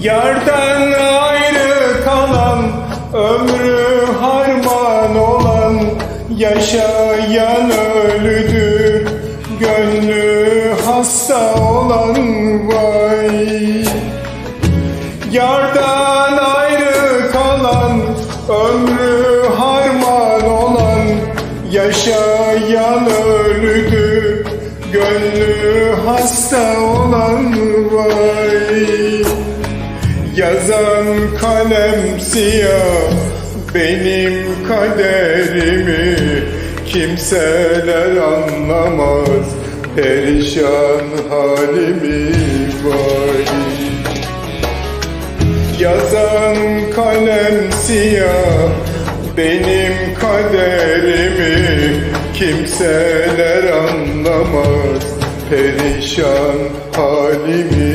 Yardan ayrı kalan ömrü harman olan yaşayan ölüdür gönlü hasta olan vay. Yardan ayrı kalan ömrü harman olan yaşayan ölüdür gönlü hasta olan vay Yazan kalem siyah benim kaderimi Kimseler anlamaz. Perişan halimi vay. Yazan kalem siyah benim kaderimi Kimseler anlamaz. Perişan halimi